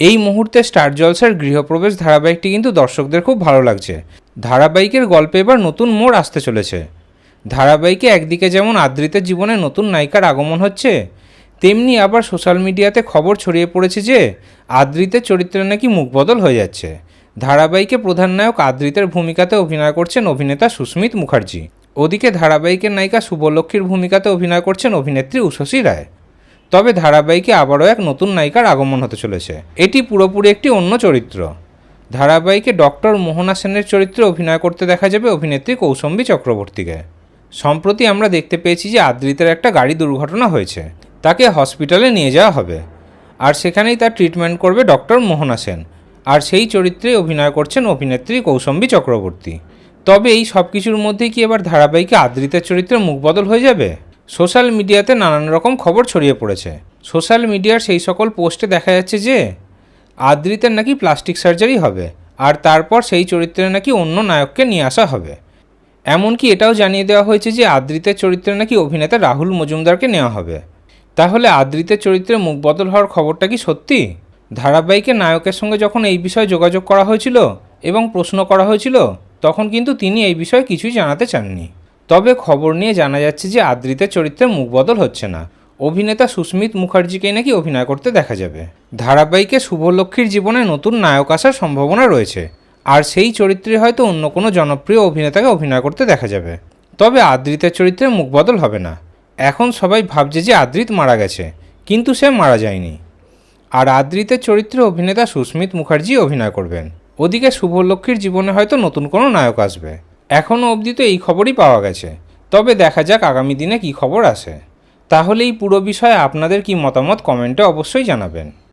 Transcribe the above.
এই মুহূর্তে স্টার জলসার গৃহপ্রবেশ ধারাবাহিকটি কিন্তু দর্শকদের খুব ভালো লাগছে। ধারাবাহিকের গল্পে এবার নতুন মোড় আসতে চলেছে। ধারাবাহিকে একদিকে যেমন আদ্রিতের জীবনে নতুন নায়িকার আগমন হচ্ছে, তেমনি আবার সোশ্যাল মিডিয়াতে খবর ছড়িয়ে পড়েছে যে, আদ্রিতের চরিত্রে নাকি মুখবদল হয়ে যাচ্ছে। ধারাবাহিকে প্রধান নায়ক আদ্রিতের ভূমিকাতে অভিনয় করছেন অভিনেতা সুস্মিত মুখার্জি। ওদিকে ধারাবাহিকের নায়িকা শুভলক্ষ্মীর ভূমিকাতে অভিনয় করছেন অভিনেত্রী উষসী রায়। তবে ধারাবাহিকে আবারও এক নতুন নায়িকার আগমন হতে চলেছে। এটি পুরোপুরি একটি অন্য চরিত্র। ধারাবাহিকে ডক্টর মোহনা সেনের চরিত্রে অভিনয় করতে দেখা যাবে অভিনেত্রী কৌশম্বী চক্রবর্তীকে। সম্প্রতি আমরা দেখতে পেয়েছি যে আদ্রিতের একটা গাড়ি দুর্ঘটনা হয়েছে। তাকে হসপিটালে নিয়ে যাওয়া হবে। আর সেখানেই তার ট্রিটমেন্ট করবে ডক্টর মোহনা সেন। আর সেই চরিত্রে অভিনয় করছেন অভিনেত্রী কৌশম্বী চক্রবর্তী। তবে এই সব কিছুর মধ্যেই কি এবার ধারাবাহিকে আদ্রিতের চরিত্রে মুখ বদল হয়ে যাবে? সোশ্যাল মিডিয়াতে নানান রকম খবর ছড়িয়ে পড়েছে। সোশ্যাল মিডিয়ার সেই সকল পোস্টে দেখা যাচ্ছে যে, আদ্রিতের নাকি প্লাস্টিক সার্জারি হবে, আর তারপর সেই চরিত্রে নাকি অন্য নায়ককে নিয়ে আসা হবে। এমনকি এটাও জানিয়ে দেওয়া হয়েছে যে, আদ্রিতের চরিত্রে নাকি অভিনেতা রাহুল মজুমদারকে নেওয়া হবে। তাহলে আদ্রিতের চরিত্রে মুখ বদল হওয়ার খবরটা কি সত্যি? ধারাবাহিকের নায়কের সঙ্গে যখন এই বিষয়ে যোগাযোগ করা হয়েছিল এবং প্রশ্ন করা হয়েছিল, তখন কিন্তু তিনি এই বিষয়ে কিছুই জানাতে চাননি। তবে খবর নিয়ে জানা যাচ্ছে যে আদ্রিতের চরিত্রে মুখ বদল হচ্ছে না। অভিনেতা সুস্মিত মুখার্জিকেই নাকি অভিনয় করতে দেখা যাবে। ধারাবাহিকে শুভলক্ষ্মীর জীবনে নতুন নায়ক আসার সম্ভাবনা রয়েছে। আর সেই চরিত্রে হয়তো অন্য কোনো জনপ্রিয় অভিনেতাকে অভিনয় করতে দেখা যাবে। তবে আদ্রিতের চরিত্রে মুখ বদল হবে না। এখন সবাই ভাবছে যে আদ্রিত মারা গেছে, কিন্তু সে মারা যায়নি। আর আদ্রিতের চরিত্রে অভিনেতা সুস্মিত মুখার্জি অভিনয় করবেন। ওদিকে শুভলক্ষ্মীর জীবনে হয়তো নতুন কোনো নায়ক আসবে। এখনও অবধি তো এই খবরই পাওয়া গেছে। তবে দেখা যাক আগামী দিনে কী খবর আসে। তাহলে এই পুরো বিষয়ে আপনাদের কি মতামত কমেন্টে অবশ্যই জানাবেন।